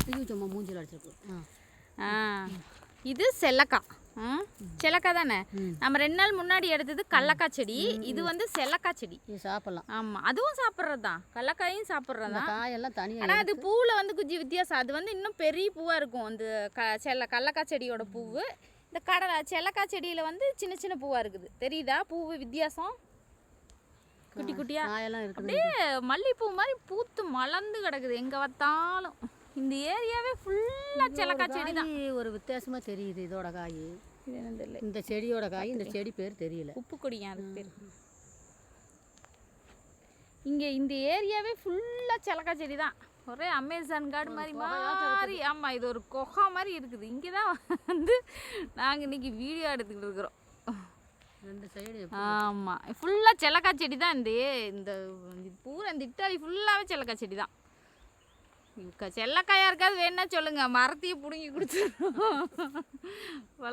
தூக்கி சும்மா மூஞ்சில் ஆ. இது செல்லக்காய் ம் செல்லக்காய் தானே. நம்ம ரெண்டு நாள் முன்னாடி எடுத்தது கடலக்காய் செடி. இது வந்து செல்லக்காய் செடி. சாப்பிட்லாம். ஆமாம் அதுவும் சாப்பிட்றது? தான் கடலக்காயும் சாப்பிட்றது? தான் காயெல்லாம் தனியாக ஆனால் அது பூவில் வந்து கொஞ்சம் வித்தியாசம். அது வந்து இன்னும் பெரிய பூவாக இருக்கும். அந்த க செல்ல கடலக்காய் செடியோட பூவு. இந்த கடலை செல்லக்காய் செடியில் வந்து சின்ன சின்ன பூவாக இருக்குது. தெரியுதா? பூவு வித்தியாசம்? குட்டி குட்டியா? காயெல்லாம் இருக்குது அப்படியே மல்லிகைப்பூ மாதிரி பூத்து மலர்ந்து கிடக்குது. எங்கே பார்த்தாலும். இந்த ஏரியாவே ஃபுல்லாக செல்லக்காய் செடி தான். ஒரு வித்தியாசமாக தெரியுது இதோட காய். இது என்ன தெரியல இந்த செடியோட காய் இந்த செடி பேர் தெரியல. உப்பு கொடியா அதுக்கு பேர். இங்கே இந்த ஏரியாவே ஃபுல்லாக செலக்காய் செடி தான். ஒரே அமேசான் காடு மாதிரி மாதிரி. ஆமாம் இது ஒரு குகை மாதிரி இருக்குது. இங்கே தான் வந்து நாங்கள் இன்னைக்கு வீடியோ எடுத்துக்கிட்டு இருக்கிறோம். ரெண்டு சைடு ஆமாம் ஃபுல்லாக செலக்காய் செடி தான். இந்த இந்த பூரா இந்த இட்டாலி ஃபுல்லாகவே செல்லக்காய் செடி தான். செல்லக்காயா இருக்காது வேணா சொல்லுங்கள் மரத்தையும் பிடுங்கி கொடுத்துருவோம்